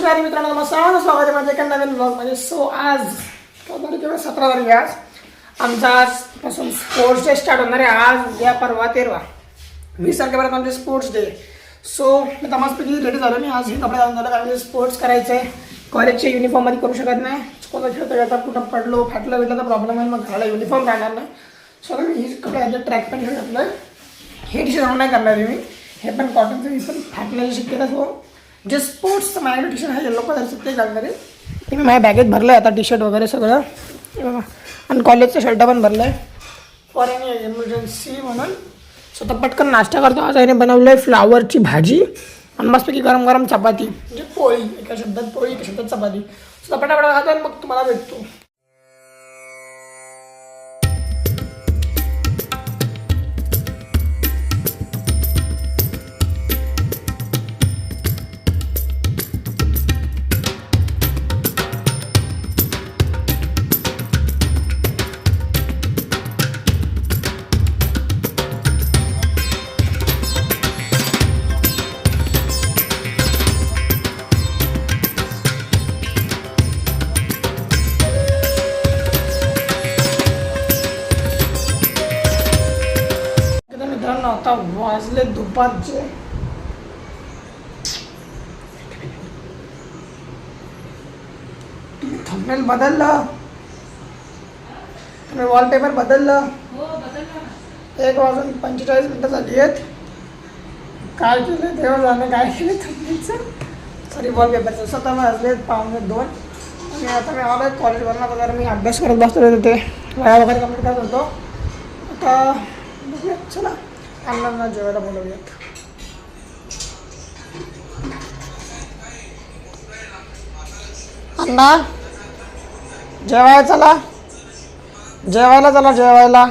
नमस्कार मित्रांनो नमस्कार. स्वागत आहे माझ्या एका नवीन ब्लॉगमध्ये सो आज किंवा सतरा तारीख आज आमचा आजपासून स्पोर्ट्स डे स्टार्ट होणार आहे. आज उद्या परवा तेरवा. वीस तारखेपर्यंत आमचे स्पोर्ट्स डे सो मी तमासपैकी रेडी झालो मी. आज हे कपडे घालून झालं कारण स्पोर्ट्स करायचं. आहे कॉलेजच्या युनिफॉर्ममध्ये करू शकत नाही. कोणता खेळतो खेळता कुठं पडलो फाटलं भेटलं तर प्रॉब्लेम आहे. मग घाला युनिफॉर्म राहणार नाही. सो मी हे कपडे घातले ट्रॅक पॅन्ट घातलं हे टी शर्ट नाही करणार आहे मी. हे पण कॉटनचं हे पण फाटण्याची शक्यता हो जे स्पोर्ट्सचं माझ्याकडे टी शर्ट आहे येलो कलरचं ते घालणार आहे ते मी माझ्या बॅगेत भरलं आहे आता टी शर्ट वगैरे सगळं. आणि कॉलेजचं शर्ट पण भरलं आहे फॉर एनी इमर्जन्सी म्हणून. सो आता पटकन नाश्ता करतो. आज याने बनवलं आहे फ्लावरची भाजी आणि मस्तपैकी गरम गरम चपाती. म्हणजे पोळी एका शब्दात पोळी एका शब्दात चपाती. सो पटापटा खातो आणि मग तुम्हाला भेटतो. दुपारचे थंबनेल बदललं. तुम्ही वॉलपेपर बदललं. एक वाजून पंचेचाळीस मिनटं झाली आहेत. काय केलं? तेव्हा जाणं काय केलं थंबनेलचं सॉरी वॉलपेपरचं स्वतः वाजले पावणे दोन. आणि आता मी आलो कॉलेजवरनं वगैरे मी अभ्यास करत बसतो तिथे. वया वगैरे कंप्लीट करत होतो. आता चला. अण्णांना जेवायला बोलवूयात अण्णा जेवायला चला. जेवायला चला जेवायला.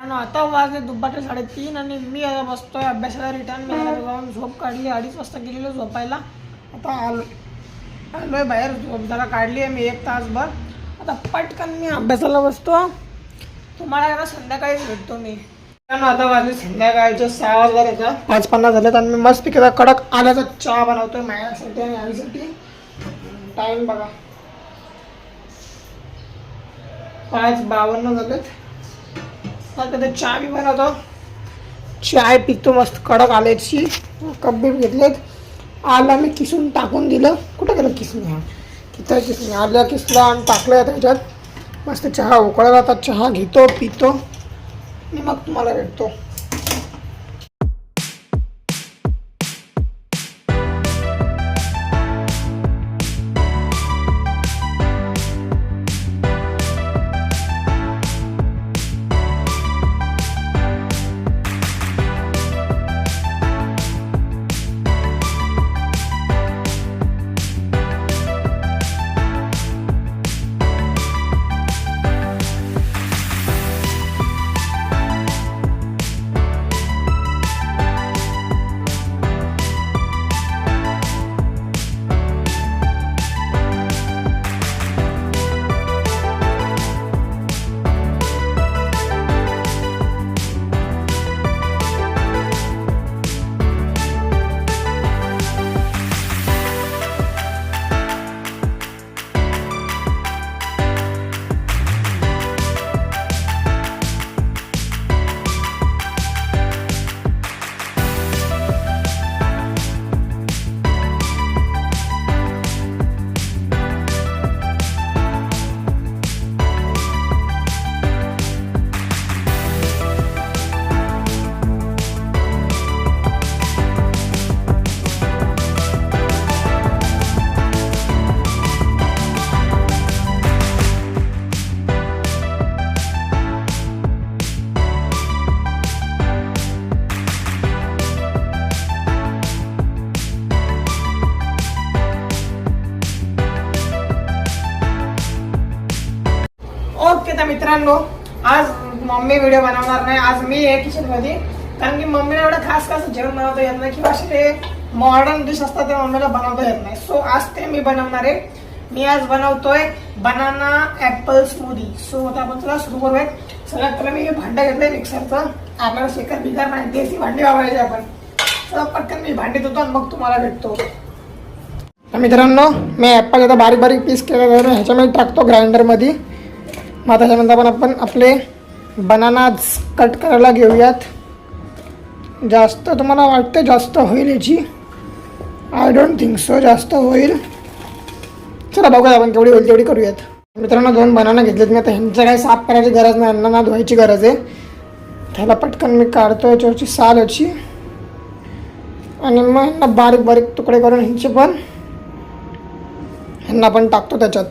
आणि आता वाजले दुपारचे साडेतीन आणि मी आता बसतोय अभ्यासाला रिटर्न मी जाऊन झोप काढली अडीच वाजता गेलेलो झोपायला. आता आलो आलोय बाहेर झोप जरा काढली आहे मी एक तासभर. आता पटकन मी अभ्यासाला बसतो. तुम्हाला ना संध्याकाळी भेटतो मी. आता वाजले संध्याकाळचे सहा वाजले येतं पाच पन्नास झालेत आणि मी मस्त पिके कडक आल्याचा चहा बनवतोय माझ्यासाठी आणि आईसाठी टाइम बघा. पाच बावन्न झालेत. आता कधी चहा बी बनवतो. चाय पितो मस्त कडक आल्याची. कप बीप घेतलेत. आला मी किसून टाकून दिलं. कुठं गेलं किसून हा? किती किसून आल्या किसला आणि टाकलं त्याच्यात मस्त चहा उकळला आता चहा घेतो पितो. आणि मग तुम्हाला भेटतो. तर मित्रांनो आज मम्मी व्हिडिओ बनवणार नाही. आज मी आहे किचनमध्ये कारण की मम्मीला एवढं खास खास जेवण बनवता येत नाही किंवा असे ते मॉडर्न डिश असतात ते मम्मीला बनवता येत नाही. सो आज ते मी बनवणार आहे. मी आज बनवतोय बनाना ऍपल स्मूदी सो आता आपण चला सुरू करूयात. सगळ्यात पहिला मी हे भांडं घेतलंय मिक्सरचं आपल्याला शेकर बिगार नाही देसी भांडी वापरायची आपण. चला पटकन मी भांडी धुतो आणि मग तुम्हाला भेटतो. तर मित्रांनो मी ॲपल आता बारीक बारीक पीस केलं आहे. ह्याच्यामध्ये टाकतो ग्राइंडरमध्ये मग आता त्याच्यानंतर आपण आपण आपले बनानाज कट करायला घेऊयात. जास्त तुम्हाला वाटतं जास्त होईल याची? आय डोंट थिंक सो जास्त होईल. चला बघूया आपण केवढी होईल तेवढी करूयात. मित्रांनो दोन बनाना घेतलेत. मी आता ह्यांचं काही साफ करायची गरज नाही. यांना ना धुवायची गरज आहे. त्याला पटकन मी काढतो याच्यावरची साल याची आणि मग ह्यांना बारीक बारीक तुकडे करून ह्यांचे पण ह्यांना पण टाकतो त्याच्यात.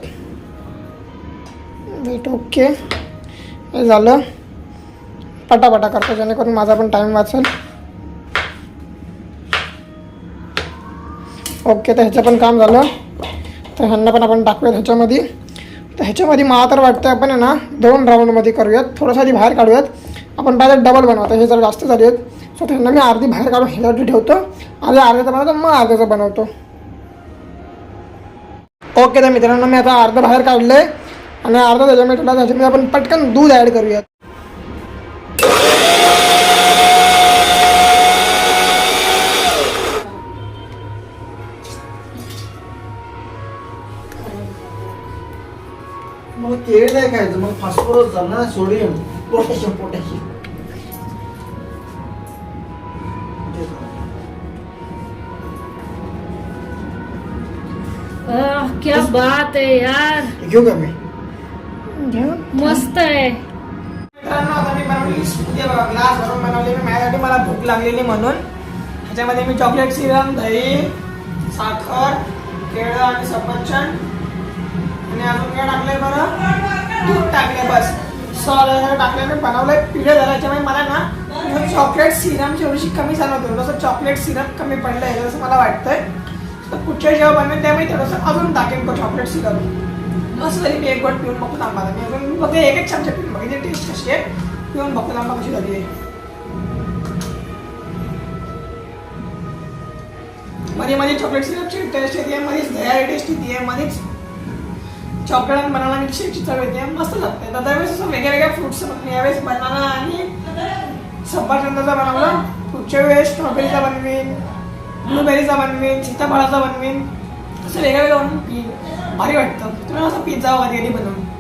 Wait okay. हे झालं. पटापटा करतो जेणेकरून माझा पण टाईम वाचेल. ओके तर ह्याचं पण काम झालं. तर ह्यांना पण आपण टाकूयात ह्याच्यामध्ये. तर ह्याच्यामध्ये मला तर वाटतं आपण आहे ना दोन राऊंडमध्ये करूयात. थोडंसं आधी बाहेर काढूयात. आपण पाहिजे डबल बनवतो हे जर जास्त झाले आहेत. सो त्यांना मी अर्धी बाहेर काढून ह्यासाठी ठेवतो. आधी अर्ध्याचं बनवतो मग अर्ध्याचं बनवतो. ओके तर मित्रांनो मी आता अर्ध बाहेर काढलं आहे आणि अर्धा त्याच्यामध्ये ठेवला त्याच्यामध्ये आपण पटकन दूध ॲड करूयात. मग केळी नाही खायचं? मग फॉस्फरस झालं ना सोडियम पोटॅशियम पोटॅशियम आह, क्या बात आहे यार। घेऊ का मी? मस्त आहे. बनवली ग्लास भरून बनवली मी. माझ्यासाठी मला भूक लागलेली म्हणून. ह्याच्यामध्ये मी चॉकलेट सिरम दही साखर केळं आणि सफरचंद. आणि अजून काय टाकलंय बरं? दूध टाकले बस. सॉल टाकले मी बनवलंय पिढे झालं याच्यामुळे मला ना चॉकलेट सिरमची थोडीशी कमी जाणवत होती. थोडंसं चॉकलेट सिरप कमी पडलं आहे असं मला वाटतंय. तर पुढच्या जेव्हा बनवेन त्यामुळे थोडंसं अजून टाकेन तो चॉकलेट सिरप मस्त तरी मी एक वाट पिऊन बघतो थांबा आता. मी अजून फक्त एक एक चमचा पिऊन बघितली टेस्ट कशी आहे. पिऊन बघतो थांबा कशी झाली आहे. मध्ये मध्ये चॉकलेट सिरपची टेस्ट येते मध्येच दह्याची टेस्ट येते मध्येच चॉकलेट आणि बनाना मिल्कशेकची चव येते. मस्त लागते. दादा त्यावेळेस असं वेगळ्या वेगळ्या फ्रुट्स यावेळेस बनाना आणि सफरचंदाचा बनवला पुढच्या वेळेस स्ट्रॉबेरीचा बनवीन ब्लूबेरीचा बनवीन सीताफळाचा बनवीन. असं वेगळं वेगळं बनवून भारी वाटतं. तुम्ही असं पिझ्झा वगैरे बनवून.